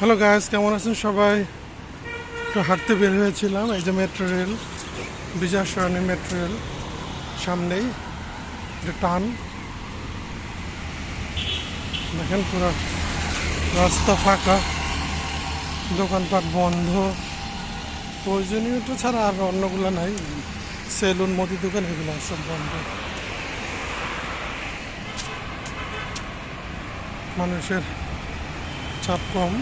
Hello guys কেমন আছেন সবাই? একটু হাঁটতে বের হয়েছিলাম। এই যে metro rail Bijoy Sarani metro rail সামনেই এটা টান। দেখেন পুরো রাস্তা ফাঁকা, দোকানপাট বন্ধ। প্রয়োজনীয়টা ছাড়া আর অন্যগুলো নাই। সেলুন মুদি দোকান, এগুলো সব বন্ধ। মানুষের চাপ কম।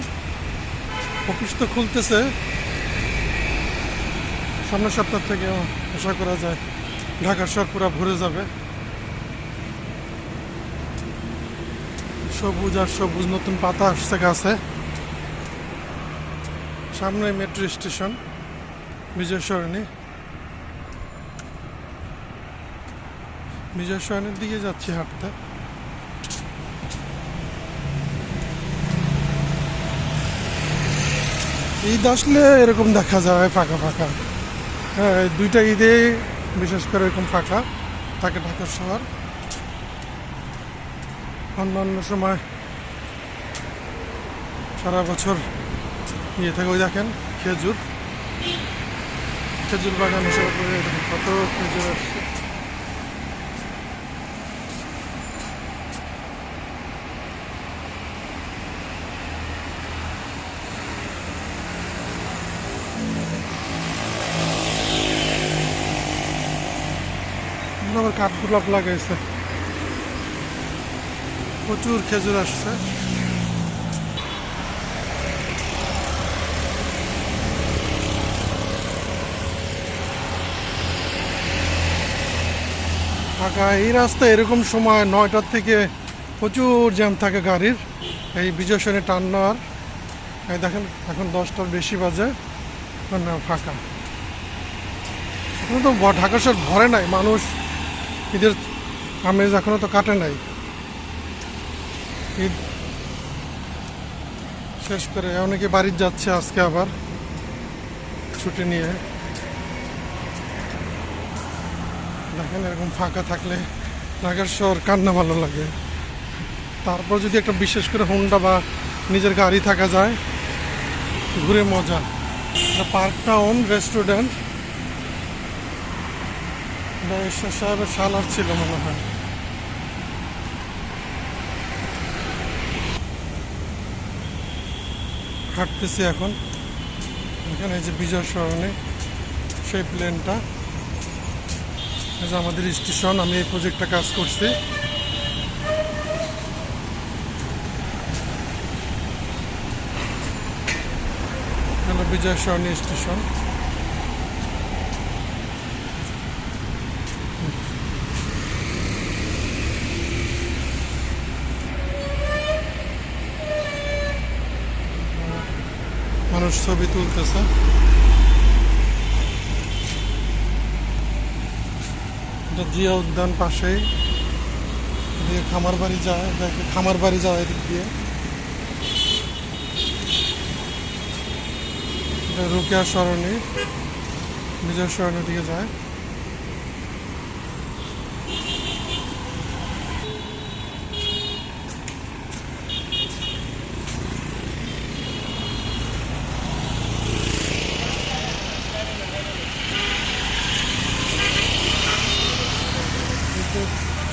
অফিস তো খুলতেছে। সামনের সপ্তাহ থেকে আশা করা যায় ঢাকার শহর পুরা ভরে যাবে। সবুজ আর সবুজ নতুন পাতা আসছে গাছে। সামনে মেট্রো স্টেশন বিজয় সরণি বিজয় সরণির দিকে যাচ্ছি হাঁটতে। ঈদ আসলে এরকম দেখা যায়, ফাঁকা ফাঁকা। হ্যাঁ দুইটা ঈদে বিশেষ করে এরকম ফাঁকা থাকে ঢাকা শহর। অন্যান্য সময় সারা বছর ইয়ে থাকে, ওই দেখেন, খেজুর। খেজুর বাগান হিসেবে কত খেজুর আসছে আবার কাঠগোলাপ লাগাইছে। প্রচুর খেজুর আসছে। ফাঁকা এই রাস্তা এরকম সময় নয়টার থেকে প্রচুর জ্যাম থাকে গাড়ির। এই বিজয় সনে টান নেওয়ার। এই দেখেন, এখন দশটার বেশি বাজে। ফাঁকা। এখন তো ঢাকা শহর ভরে নাই। মানুষ ঈদের আমেজ এখনও তো কাটে নাই। ঈদ শেষ করে অনেকে বাড়ির যাচ্ছে আজকে আবার, ছুটি নিয়ে। দেখেন এরকম ফাঁকা থাকলে ঢাকার শহর কান্না ভালো লাগে। তারপর যদি একটা বিশেষ করে হোন্ডা বা নিজের গাড়ি থাকা যায়, ঘুরে মজা। পার্ক টাউন রেস্টুরেন্ট এটা ঈশ্বর সাহেবের সালার ছিল মনে হয়। হাঁটতেছি এখন। এখানে যে বিজয় সরণে, সেই প্লেনটা। আমাদের স্টেশন, আমি এই প্রজেক্টটা কাজ করছি। বিজয় সরণী স্টেশন। মানুষ ছবি তুলতেছে। এটা জিয়া উদ্যান পাশেই। দিয়ে খামার বাড়ি যায় খামার বাড়ি যায় এদিক দিয়ে। রুকিয়া সরণি, বিজয় সরণির দিকে যায়।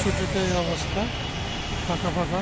ছুটিতে অবস্থা ফাঁকা ফাঁকা।